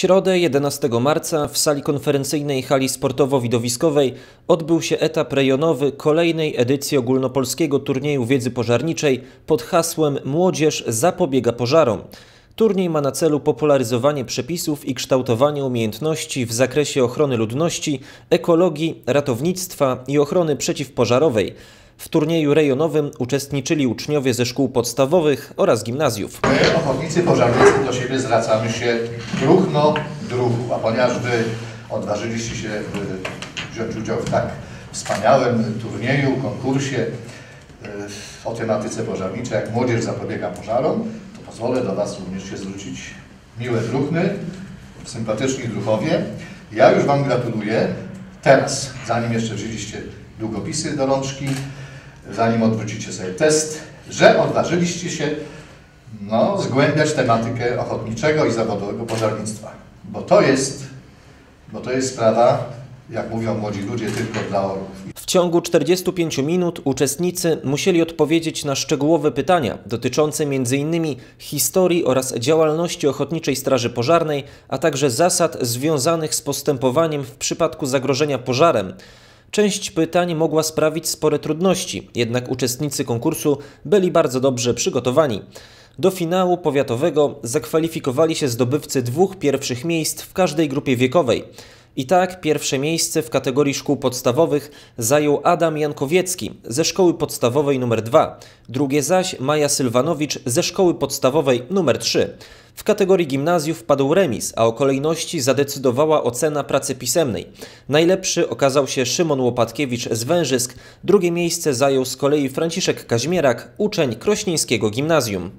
środę 11 marca w sali konferencyjnej hali sportowo-widowiskowej odbył się etap rejonowy kolejnej edycji ogólnopolskiego turnieju wiedzy pożarniczej pod hasłem Młodzież zapobiega pożarom. Turniej ma na celu popularyzowanie przepisów i kształtowanie umiejętności w zakresie ochrony ludności, ekologii, ratownictwa i ochrony przeciwpożarowej. W turnieju rejonowym uczestniczyli uczniowie ze szkół podstawowych oraz gimnazjów. My, ochotnicy pożarnicy, do siebie zwracamy się druhno druhu, a ponieważ Wy odważyliście się wziąć udział w tak wspaniałym turnieju, konkursie y, o tematyce pożarniczej, jak Młodzież zapobiega pożarom, pozwolę do Was również się zwrócić miłe druhny, sympatyczni druhowie. Ja już Wam gratuluję. Teraz, zanim jeszcze wzięliście długopisy do rączki, zanim odwrócicie sobie test, że odważyliście się no, zgłębiać tematykę ochotniczego i zawodowego pożarnictwa. Bo to jest, bo to jest sprawa, jak mówią młodzi ludzie, tylko dla orłów. W ciągu 45 minut uczestnicy musieli odpowiedzieć na szczegółowe pytania dotyczące m.in. historii oraz działalności Ochotniczej Straży Pożarnej, a także zasad związanych z postępowaniem w przypadku zagrożenia pożarem. Część pytań mogła sprawić spore trudności, jednak uczestnicy konkursu byli bardzo dobrze przygotowani. Do finału powiatowego zakwalifikowali się zdobywcy dwóch pierwszych miejsc w każdej grupie wiekowej. I tak pierwsze miejsce w kategorii szkół podstawowych zajął Adam Jankowiecki ze szkoły podstawowej nr 2, drugie zaś Maja Sylwanowicz ze szkoły podstawowej nr 3. W kategorii gimnazjów padł remis, a o kolejności zadecydowała ocena pracy pisemnej. Najlepszy okazał się Szymon Łopatkiewicz z Wężysk, drugie miejsce zajął z kolei Franciszek Kaźmierak, uczeń Krośnieńskiego Gimnazjum.